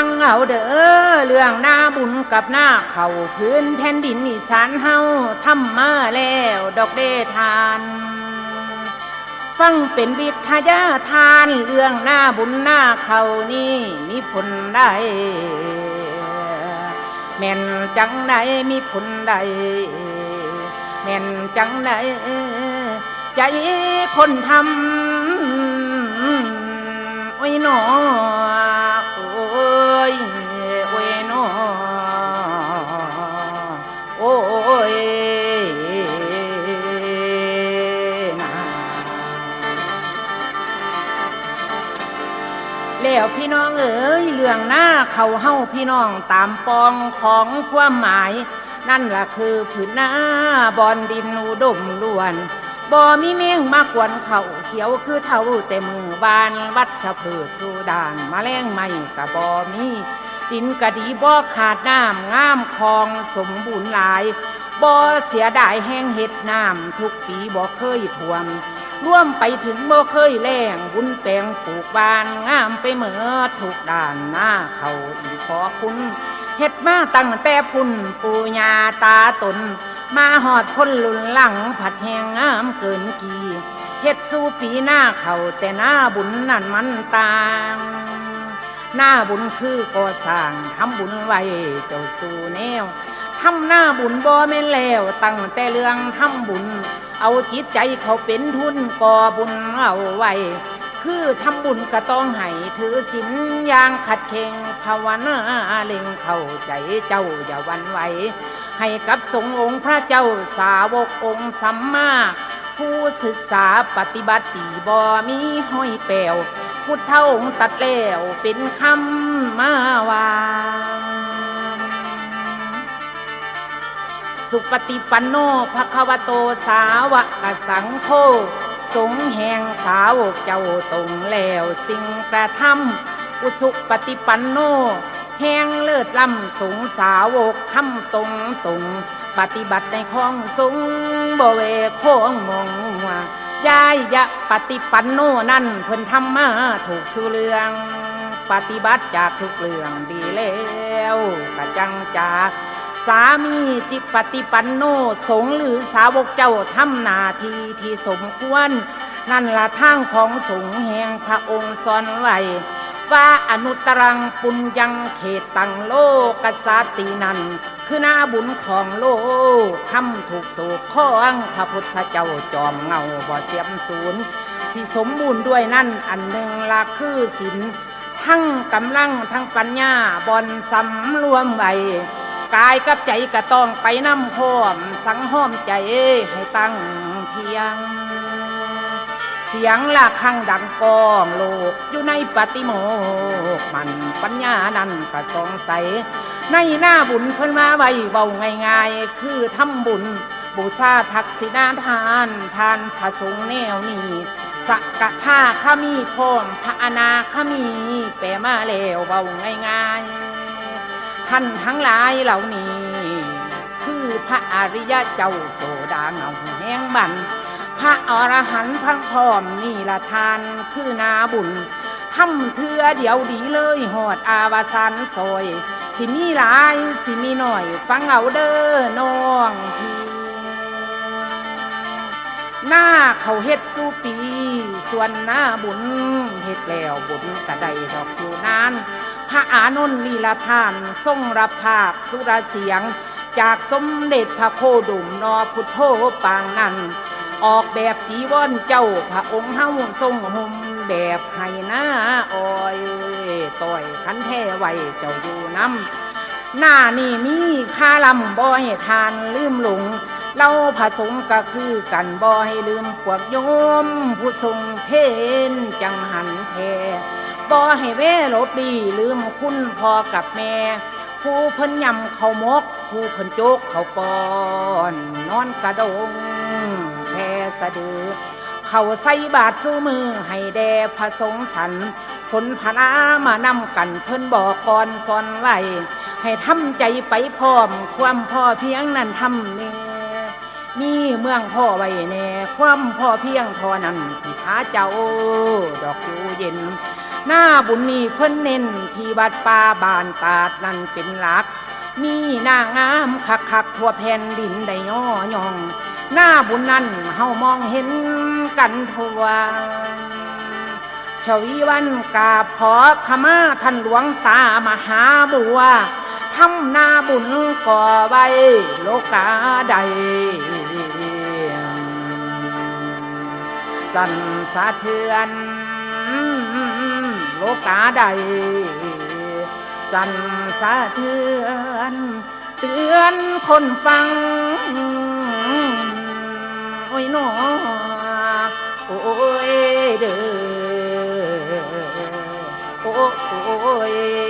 ฟังเอาเด้อเรื่องหน้าบุญกับหน้าเขาพื้นแผ่นดินอีสานเฮาทำมาแล้วดอกเดทาน ฟังเป็นวิทยาทานเรื่องหน้าบุญหน้าเขานี่มีผลได้แม่นจังใดมีผลใดแม่นจังใดใจคนทำโอ้ยหนอ แล้วพี่น้องเอ๋ยเรื่องหน้าเขาเฮาพี่น้องตามปองของความหมาย นั่นล่ะคือผืนหน้าบอนดินอุดมล้วนบ่มีเมฆมากวนเขาเขียวคือเท่าแต่มือบานวัดชะเพิดสูดานมาแรงไม่กะบ่มีดินกะดีบ่ขาดน้ำงามคลองสมบูรณ์หลายบ่เสียดายแห้งเห็ดน้ำทุกปีบ่เคยท่วม ร่วมไปถึงบ่เคยแล้งบุญแปงปลูกบานงามไปเหมือทุกด่านหน้าเขาอีขอคุณเฮ็ดมาตั้งแต่พุ่นปูญาตาตน มาหอดคนลุนหลังผัดแหงงามเกินกี่เฮ็ดสู้ปีหน้าเขาแต่หน้าบุญนั่นมันต่างหน้าบุญคือก่อสร้างทำบุญไว้เจ้าสู่แนวทำหน้าบุญบ่แม่นแล้วตั้งแต่เรื่องทำบุญ เอาจิตใจเขาเป็นทุนก่อบุญเอาไว้ คือทำบุญก็ต้องให้ถือศีลอย่างขัดเข่งภาวนาเล็งเข้าใจเจ้าอย่าวันไหว ให้กับสงองค์พระเจ้าสาวกองค์สัมมา ผู้ศึกษาปฏิบัติดีบ่มีห้อยแปวพุทธองค์ตัดแล้วเป็นคำมาว่า สุปฏิปันโนภควโตสาวกสังโฆสงแห่งสาวกเจ้าตรงแล้วสิ่งกระทำอุสุปฏิปันโน แห่งเลิศล้ำสงสาวกคำตรงตรงปฏิบัติในของสงบเวโคงมงวายายยะปฏิปันโนนั่นเพิ่นทำมาถูกสุเรือง ปฏิบัติจากทุกเรื่องดีแล้วกะจังจาก สามีจิปฏิปันโนสงหรือสาวกเจ้าทำหนาทีที่สมควร นั่นละทางของสงแห่งพระองค์สอนไว้ว่าอนุตรังปุญญังเขตตังโลกสาตินัน คือหน้าบุญของโลกทำถูกสูกข้องพระพุทธเจ้าจอมเงาบ่เสียมศูนย์สิสมบูรณ์ด้วยนั่นอันหนึ่งละคือศีลทั้งกำลังทั้งปัญญาบอนสำรวมไว้ กายกับใจก็ต้องไปน้ำพร้อม สังห้อมใจให้ตั้งเพียง เสียงละข้างดังกองโลกอยู่ในปฏิโมกข์มันปัญญานั้นก็สงสัย ในหน้าบุญเพิ่นมาไว้เบาง่ายๆ คือทำบุญ บูชาทักษิณาทานทานพระสงฆ์แนวนี้สักกะท่าขามีพร้อมพระอนาคมีแปลมาแล้วเบาง่ายๆ ท่านทั้งหลายเหล่านี้ คือพระอริยะเจ้าโสดาเงาแห่งบันพระอรหันต์พังพร้อมนี่ละทานคือนาบุญทำเทือเดียวดีเลยหอดอาวสันซอย สิมีหลายสิมีหน่อย ฟังเอาเด้อน้องพี่หน้าเขาเฮ็ดสู้ปี ส่วนหน้าบุญเฮ็ดแล้วบุญกระไดดอกอยู่นาน พระอานนท์ลีลาทานทรงรับภาคสุรเสียง จากสมเด็จพระโคดมนอพุทโธปางนั้นออกแบบจีวรเจ้าพระองค์เฮาทรงห่มแบบให้หน้าอ้อยต่อยขันแท้ไว้เจ้าอยู่น้ำหน้านี่มีค่าลำบ่ให้ทานลืมหลงเราผสมก็คือกันบ่ให้ลืมพวกโยม ผู้ทรงเพนจังหันแพ บ่ให้เวลบดีลืมคุณพ่อกับแม่ ผู้เพิ่นยำเขามก ผู้เพิ่นโจกเขาปอน นอนกระดงแพสะดือ เขาใส่บาทสู้มือให้แด่พระสงฆ์ฉันผลพนามานำกันเพิ่นบอกก่อนสอนไว้ให้ทำใจไปพร้อม ความพ่อเพียงนั้นทำเนมีเมืองพ่อไว้แน่ ความพ่อเพียงทอนั้นสิพาเจ้า ดอกอยู่เย็น หน้าบุญนี่เพิ่นเน้นที่วัดป่าบานตาดนั่นเป็นหลัก มีนางงามคักคักทั่วแผ่นดินได้ย่อยอง หน้าบุญนั้นเฮามองเห็นกันทั่วชวีวันกราบขอขมาท่านหลวงตามหาบัวทำนาบุญก่อไว้โลกาใด สั่นสะเทือน โลกาใด สั่นสะเทือนเตือนคนฟัง โอ้ยหนอโอ้ยเด้อโอ้โอ้ย